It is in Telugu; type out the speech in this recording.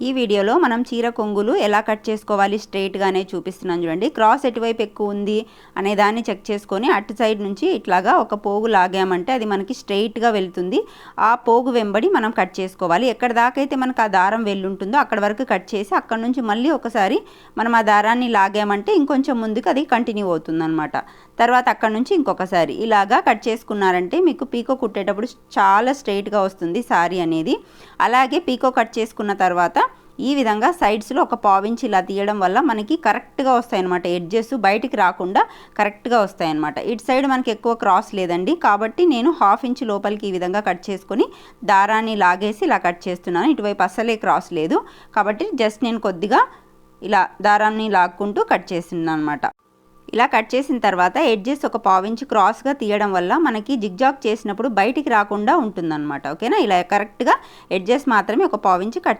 ఈ వీడియోలో మనం చీర కొంగులు ఎలా కట్ చేసుకోవాలి స్ట్రైట్గానే చూపిస్తున్నాను చూడండి. క్రాస్ ఎటువైపు ఎక్కువ ఉంది అనే దాన్ని చెక్ చేసుకొని అటు సైడ్ నుంచి ఇట్లాగా ఒక పోగు లాగామంటే అది మనకి స్ట్రైట్గా వెళ్తుంది. ఆ పోగు వెంబడి మనం కట్ చేసుకోవాలి. ఎక్కడ దాకైతే అయితే మనకు ఆ దారం వెళ్ళుంటుందో అక్కడ వరకు కట్ చేసి అక్కడ నుంచి మళ్ళీ ఒకసారి మనం ఆ దారాన్ని లాగామంటే ఇంకొంచెం ముందుకు అది కంటిన్యూ అవుతుంది అనమాట తర్వాత అక్కడ నుంచి ఇంకొకసారి ఇలాగా కట్ చేసుకున్నారంటే మీకు పీకో కుట్టేటప్పుడు చాలా స్ట్రైట్గా వస్తుంది సారీ అనేది. అలాగే పీకో కట్ చేసుకున్న తర్వాత ఈ విధంగా సైడ్స్లో ఒక పావించి ఇలా తీయడం వల్ల మనకి కరెక్ట్గా వస్తాయన్నమాట. ఎడ్జెస్ బయటికి రాకుండా కరెక్ట్గా వస్తాయన్నమాట. ఇటు సైడ్ మనకి ఎక్కువ క్రాస్ లేదండి. కాబట్టి నేను హాఫ్ ఇంచ్ లోపలికి ఈ విధంగా కట్ చేసుకొని దారాన్ని లాగేసి ఇలా కట్ చేస్తున్నాను. ఇటువైపు అస్సలే క్రాస్ లేదు. కాబట్టి జస్ట్ నేను కొద్దిగా ఇలా దారాన్ని లాక్కుంటూ కట్ చేస్తున్నాను అనమాట ఇలా కట్ చేసిన తర్వాత ఎడ్జెస్ ఒక పావించి క్రాస్గా తీయడం వల్ల మనకి జిగ్జాగ్ చేసినప్పుడు బయటికి రాకుండా ఉంటుందన్నమాట. ఓకేనా ఇలా కరెక్ట్గా ఎడ్జెస్ మాత్రమే ఒక పావించి కట్